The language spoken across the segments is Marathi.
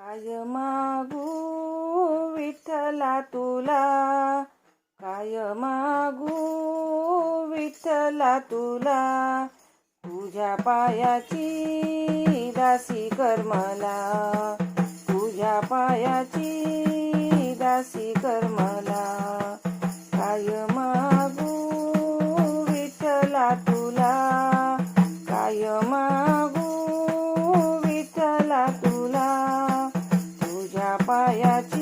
काय मागू विठ्ठला तुला? काय मागू विठ्ठला तुला? तुझ्या पायाची दासी करमला तुझ्या पायाची दासी करमला Papaya. Tea.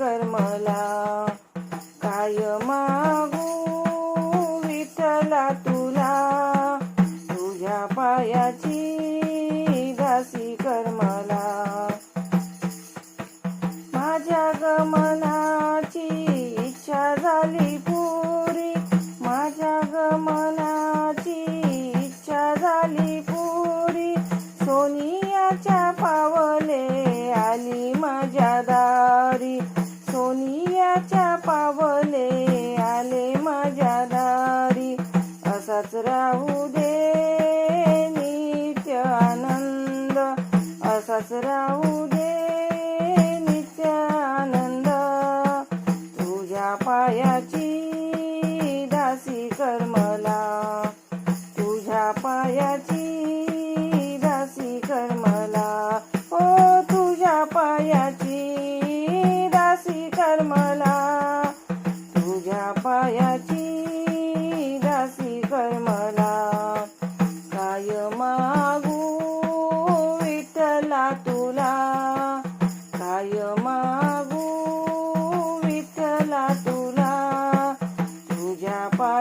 कर मला. काय मागू विठला तुला? तुझ्या पायाची दासी कर मला. माझ्या गमना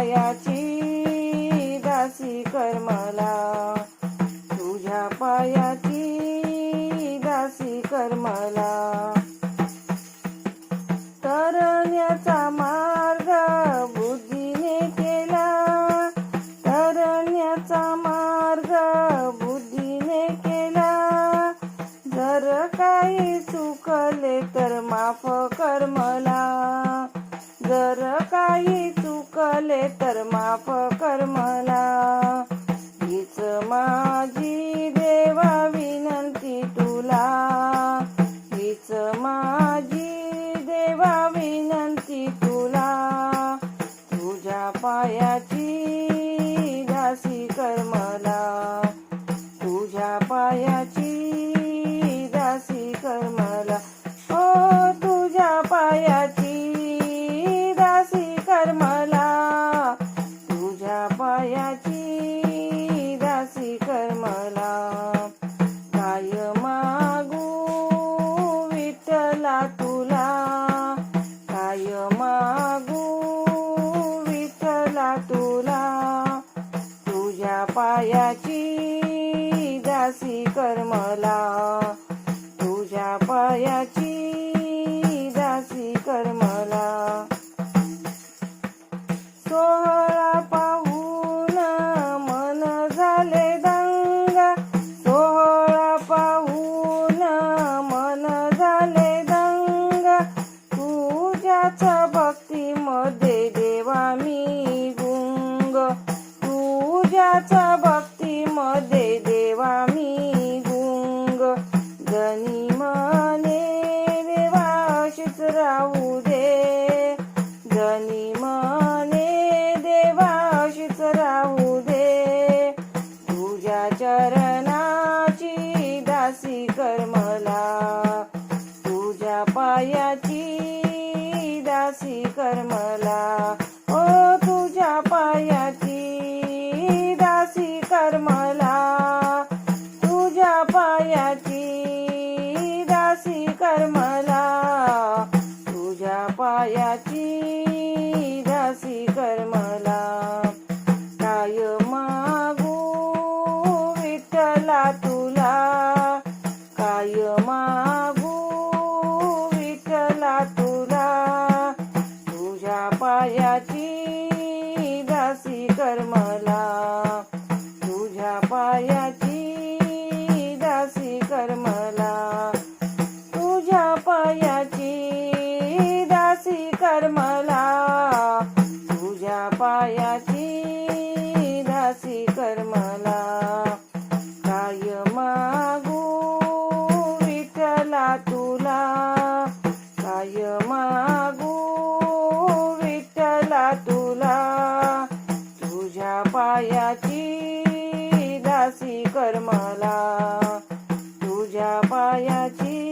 पायाची दासी कर मला. तुझ्या पायाची दासी कर मला. तरण्याचा मार्ग बुद्धीने केला. तरण्याचा मार्ग बुद्धीने केला. जर काही चुकले तर माफ कर मला. पाप कर्मला तुझ्या पायाची दासी कर्मला. तुझ्या पायाची दासी कर्मला. सोहळा पाहून मन झाले दंग. सोहळा पाहून मन झाले दंग. तुझ्याच त्याची घासी कर मला. काय मागू विठ्ठला तुला? काय मागू विठ्ठला तुला? तुझ्या पायाची घासी कर मला. तुझ्या पाया तुझ्या पायाची दासी कर मला